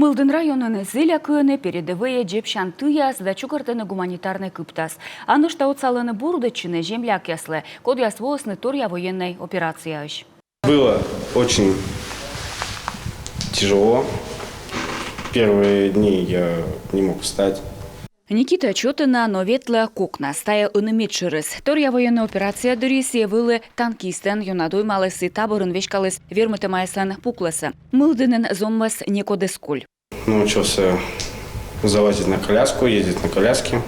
Мылдын районын зыля кыны передовые джепшан тыяс да чукартыны гуманитарный кыптас. Анышта отсалыны бурдычыны земляк яслы, код ясвосны торья военной операция ащ. Было очень тяжело. Первые дни я не мог встать. Никита Чотына новетла кокна стая ынымет чырыс. Торья военная операция дыресе вылы танкистен юнадой малысы таборын вешкалыс вермыты майсан пукласы. Мылдынын зонмас некодескуль. Научился залазить на коляску, ездить на коляске.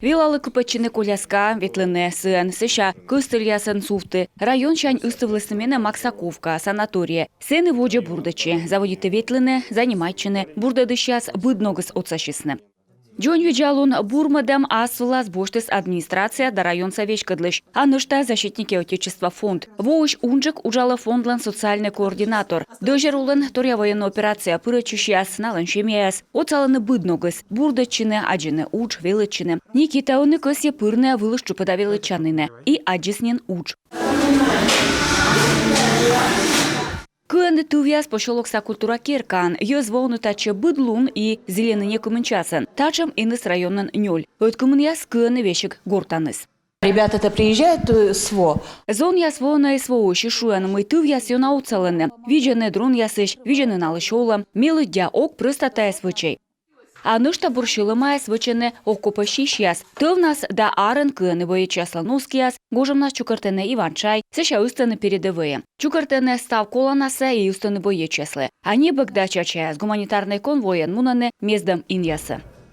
Вилалы кыпачыны коляска, ветлыны сын, сыша, кыстыл ясын суфты. Район шань ыстывлысымены Максаковка, санатория. Сены воджа бурдачы, заводиты ветлыны, занимайчыны, бурдады щас быдногыс отсашысны. Джон Виджалун бурмадам асвлас боштес администрация да район совечкадлыш. Анышта защитники Отечества фонд. Воуш унжик ужала фондлан социальный координатор. Дожер улын торя военная операция пырычущияс налын шемияс. Оцаланы быдногыс. Бурдачыны, аджыны уч, велычыны. Никита оны көсе пырны вылыш чупада велычаныны. И аджыснен уч. Кыны тувяс пошолокса культура керкан, йөз волны тачы быдлун и зеленыне кымынчасын. Тачым иныс районын нёль. Өткümын яс кыны вешик гортаныс. Ребята-то приезжают э, СВО, Зон яс вона и своу шишуян мы тыв яс йона уцалыны. Виджены друн ясыш, виджены налышола, милы дя ок прыстатая свычай. А нышта буршилымая свычыны оккупа шиш яс. Тыв нас да арын кыны бое часлануски яс, гожым нас чукартыны Иванчай, сыша ыстаны передовые. Чукартыны став колонаса и ыстаны бое чеслы. Они богда чачая с гуманитарной конвоен мунаны местом иньясы.